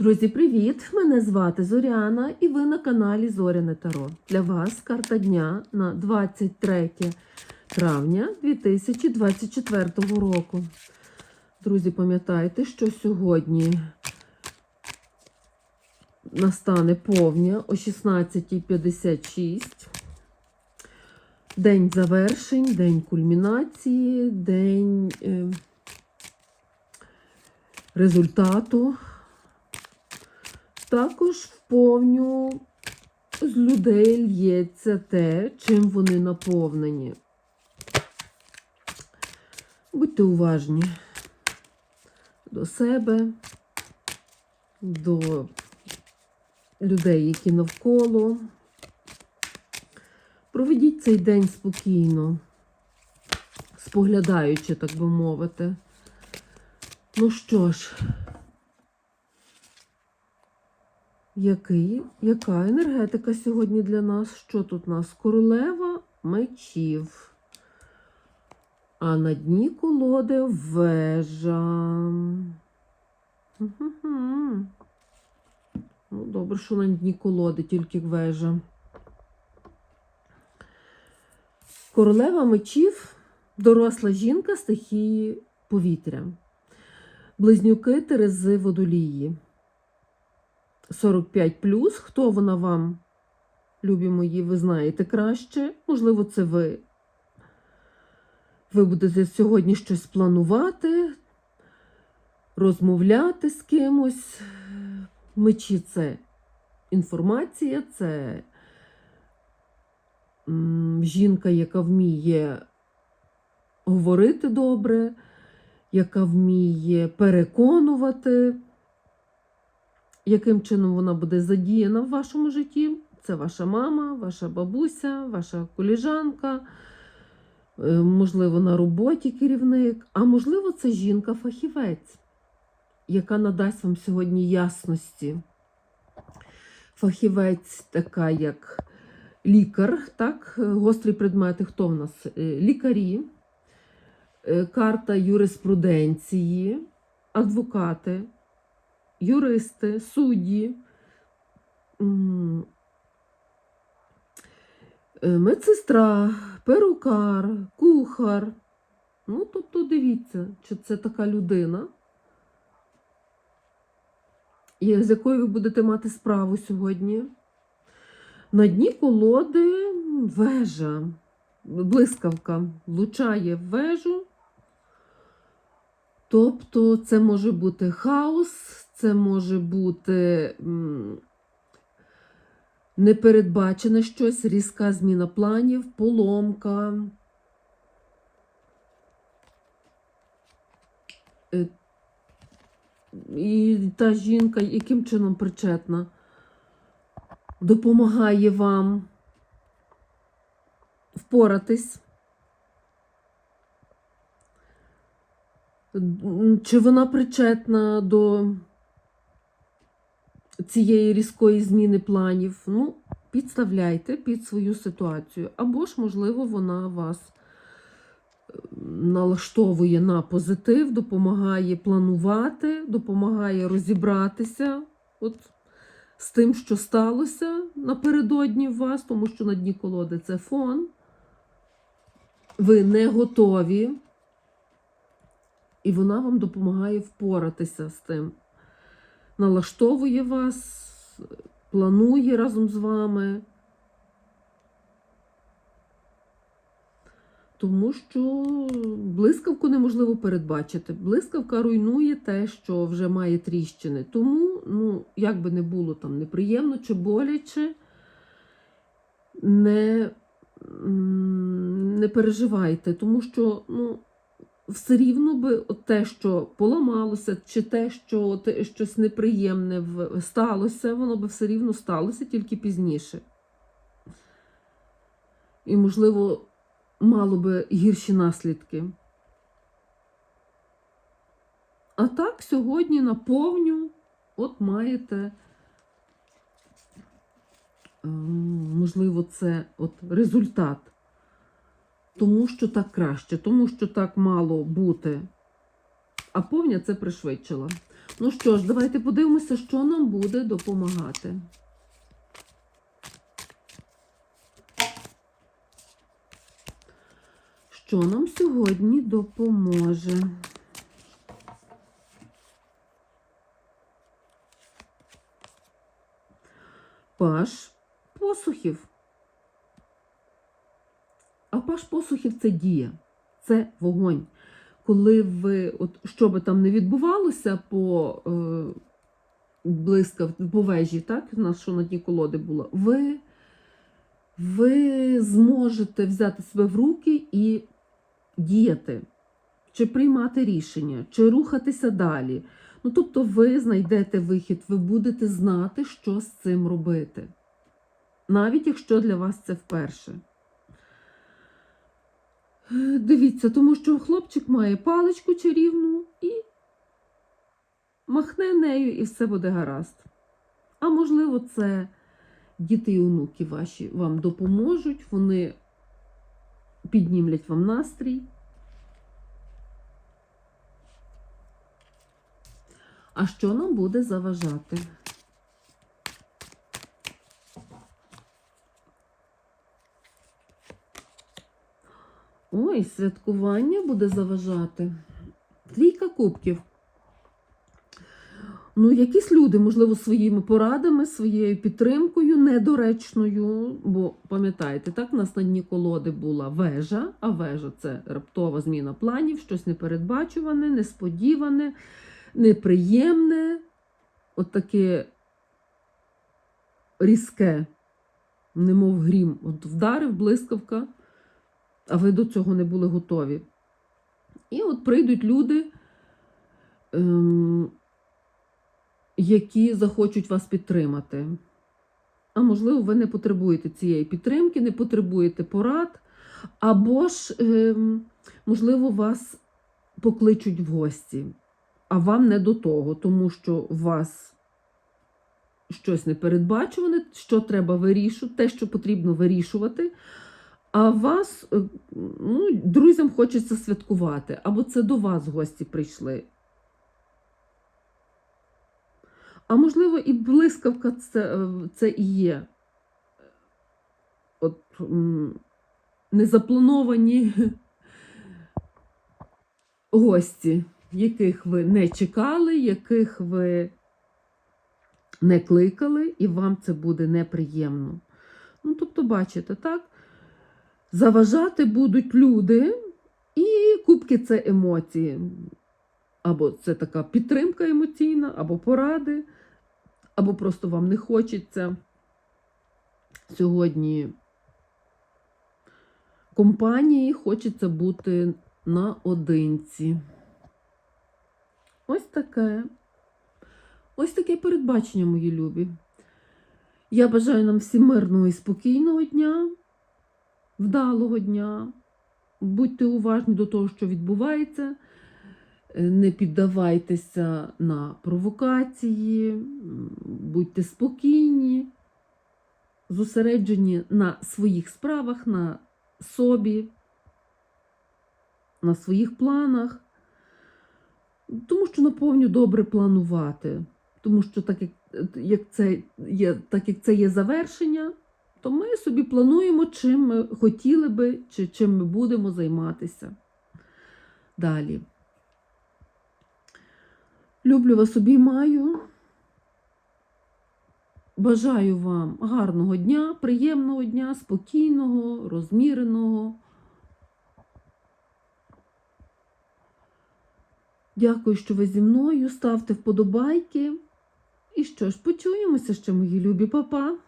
Друзі, привіт! Мене звати Зоряна і ви на каналі Зоряне Таро. Для вас карта дня на 23 травня 2024 року. Друзі, пам'ятайте, що сьогодні настане повня о 16.56. День завершень, день кульмінації, день е, результату. Також вповню з людей лється те, чим вони наповнені. Будьте уважні до себе, до людей, які навколо. Проведіть цей день спокійно, споглядаючи, так би мовити. Ну що ж, який, яка енергетика сьогодні для нас? Що тут у нас? Королева мечів. А на дні колоди вежа. Ну, добре, що на дні колоди, тільки вежа. Королева мечів доросла жінка стихії повітря. Близнюки Терези водолії. 45 Хто вона вам, любі мої, ви знаєте краще? Можливо, це ви. Ви будете сьогодні щось планувати, розмовляти з кимось. Мечі це інформація, це жінка, яка вміє говорити добре, яка вміє переконувати, яким чином вона буде задіяна в вашому житті. Це ваша мама, ваша бабуся, ваша коліжанка, е, можливо, на роботі керівник, а можливо, це жінка-фахівець, яка надасть вам сьогодні ясності. Фахівець, така як лікар, так, гострі предмети, хто в нас? Е, Лікарі, е, карта юриспруденції, адвокати, юристи, судді, е, медсестра, перукар, кухар. Ну, тобто дивіться, чи це така людина, з якою ви будете мати справу сьогодні. На дні колоди вежа, блискавка влучає в вежу. Тобто це може бути хаос, це може бути непередбачене щось, різка зміна планів, поломка. Е, І та жінка, яким чином причетна, допомагає вам впоратись. Чи вона причетна до цієї різкої зміни планів? Ну, підставляйте під свою ситуацію. Або ж, можливо, вона вас е, налаштовує на позитив, допомагає планувати, допомагає розібратися от, з тим, що сталося напередодні в вас, тому що на дні колоди це фон. Ви не готові. І вона вам допомагає впоратися з тим. Налаштовує вас, планує разом з вами. Тому що блискавку неможливо передбачити. Блискавка руйнує те, що вже має тріщини. Тому, ну, як би не було там неприємно чи боляче, не, не переживайте, тому що, ну, все рівно би те, що поламалося, чи те, що те, щось неприємне сталося, воно би все рівно сталося тільки пізніше. І, можливо, мало би гірші наслідки. А так, сьогодні наповню, от маєте, ем, можливо, це от результат тому що так краще, тому що так мало бути. А повня це пришвидшила. Ну що ж, давайте подивимося, що нам буде допомагати. Що нам сьогодні допоможе? Паш посухів. А посухів це дія, це вогонь. Коли ви, от що би там не відбувалося по е, блискав, по вежі, так, у нас що на дні колоди було, ви, ви зможете взяти себе в руки і діяти, чи приймати рішення, чи рухатися далі. Ну, тобто ви знайдете вихід, ви будете знати, що з цим робити. Навіть якщо для вас це вперше. Дивіться, тому що хлопчик має паличку чарівну і махне нею, і все буде гаразд. А можливо, це діти і онуки ваші вам допоможуть, вони піднімлять вам настрій. А що нам буде заважати? Ой, святкування буде заважати. Трійка кубків. Ну, якісь люди, можливо, своїми порадами, своєю підтримкою недоречною. Бо пам'ятаєте, так, у нас на дні колоди була вежа, а вежа це раптова зміна планів, щось непередбачуване, несподіване, неприємне, от таке різке, немов грім. От вдарив блискавка, а ви до цього не були готові. І от прийдуть люди. Ем, які захочуть вас підтримати. А можливо, ви не потребуєте цієї підтримки, не потребуєте порад, або ж, ем, можливо, вас покличуть в гості, а вам не до того, тому що у вас щось непередбачуване, що треба вирішувати, те, що потрібно вирішувати. А вас, е, ну, друзям хочеться святкувати, або це до вас гості прийшли. А можливо, і блискавка це, е, це і є. От незаплановані гості, яких ви не чекали, яких ви не кликали, і вам це буде неприємно. Ну, тобто, бачите, так? Заважати будуть люди, і кубки це емоції. Або це така підтримка емоційна, або поради, або просто вам не хочеться сьогодні компанії, хочеться бути наодинці. Ось таке. Ось таке передбачення, мої любі. Я бажаю нам всім мирного і спокійного дня, вдалого дня. Будьте уважні до того, що відбувається. Е, Не піддавайтеся на провокації, будьте спокійні, зосереджені на своїх справах, на собі, на своїх планах. Тому що наповню добре планувати. Тому що так як, як це є, так як це є завершення, то ми собі плануємо, чим ми хотіли би, чи чим ми будемо займатися далі. Люблю вас обіймаю. Бажаю вам гарного дня, приємного дня, спокійного, розміреного. Дякую, що ви зі мною. Ставте вподобайки. І що ж, почуємося ще, мої любі папа.